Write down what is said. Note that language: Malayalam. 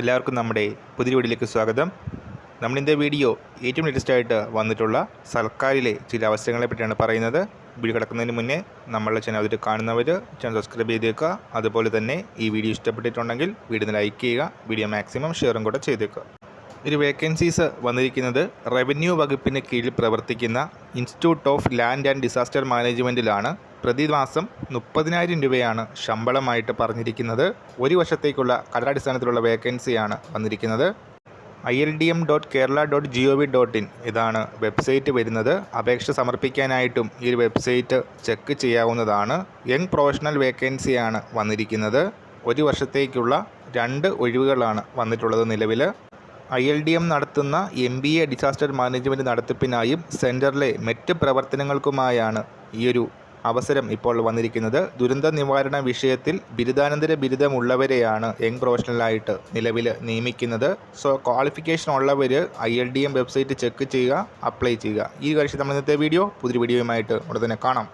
എല്ലാവർക്കും നമ്മുടെ പുതിയ വീഡിയോയിലേക്ക് സ്വാഗതം. നമ്മളിന്റെ വീഡിയോ ഏറ്റവും ലേറ്റസ്റ്റ് ആയിട്ട് വന്നിട്ടുള്ള സർക്കാരിലെ ചില അവസരങ്ങളെ പറ്റിയാണ് പറയുന്നത്. വീഡിയോ കിടക്കുന്നതിന് മുന്നേ നമ്മളുടെ ചാനൽ അതിൽ കാണുന്നവർ ചാനൽ സബ്സ്ക്രൈബ് ചെയ്തേക്കുക അതുപോലെ തന്നെ ഈ വീഡിയോ ഇഷ്ടപ്പെട്ടിട്ടുണ്ടെങ്കിൽ വീഡിയോ ലൈക്ക് ചെയ്യുക വീഡിയോ മാക്സിമം ഷെയറും കൂടെ ചെയ്തേക്കുക ഒരു വേക്കൻസീസ് വന്നിരിക്കുന്നത് റവന്യൂ വകുപ്പിന് കീഴിൽ പ്രവർത്തിക്കുന്ന institute of land and disaster മാനേജ്മെന്റിലാണ് പ്രതിമാസം മുപ്പതിനായിരം രൂപയാണ് ശമ്പളമായിട്ട് പറഞ്ഞിരിക്കുന്നത്. ഒരു വർഷത്തേക്കുള്ള കടലാടിസ്ഥാനത്തിലുള്ള വേക്കൻസിയാണ് വന്നിരിക്കുന്നത്. I L D M dot Kerala dot G O V dot in ഇതാണ് വെബ്സൈറ്റ് വരുന്നത്. അപേക്ഷ സമർപ്പിക്കാനായിട്ടും ഈ ഒരു വെബ്സൈറ്റ് ചെക്ക് ചെയ്യാവുന്നതാണ്. യങ് പ്രൊഫഷണൽ വേക്കൻസിയാണ് വന്നിരിക്കുന്നത്. ഒരു വർഷത്തേക്കുള്ള രണ്ട് ഒഴിവുകളാണ് വന്നിട്ടുള്ളത് നിലവിൽ ഐ എൽ ഡി എം നടത്തുന്ന M B A disaster management നടത്തിപ്പിനായും സെന്ററിലെ മറ്റ് പ്രവർത്തനങ്ങൾക്കുമായാണ് ഈയൊരു അവസരം ഇപ്പോൾ വന്നിരിക്കുന്നത്. ദുരന്ത നിവാരണ വിഷയത്തിൽ ബിരുദാനന്തര ബിരുദമുള്ളവരെയാണ് യങ് പ്രൊഫഷണലായിട്ട് നിലവിൽ നിയമിക്കുന്നത്. സോ ക്വാളിഫിക്കേഷൻ ഉള്ളവർ I L D M website check ചെയ്യുക അപ്ലൈ ചെയ്യുക. ഈ കാര്യം നമ്മൾ ഇന്നത്തെ വീഡിയോ പുതിയ വീഡിയോയുമായിട്ട് ഉടനെ തന്നെ കാണാം.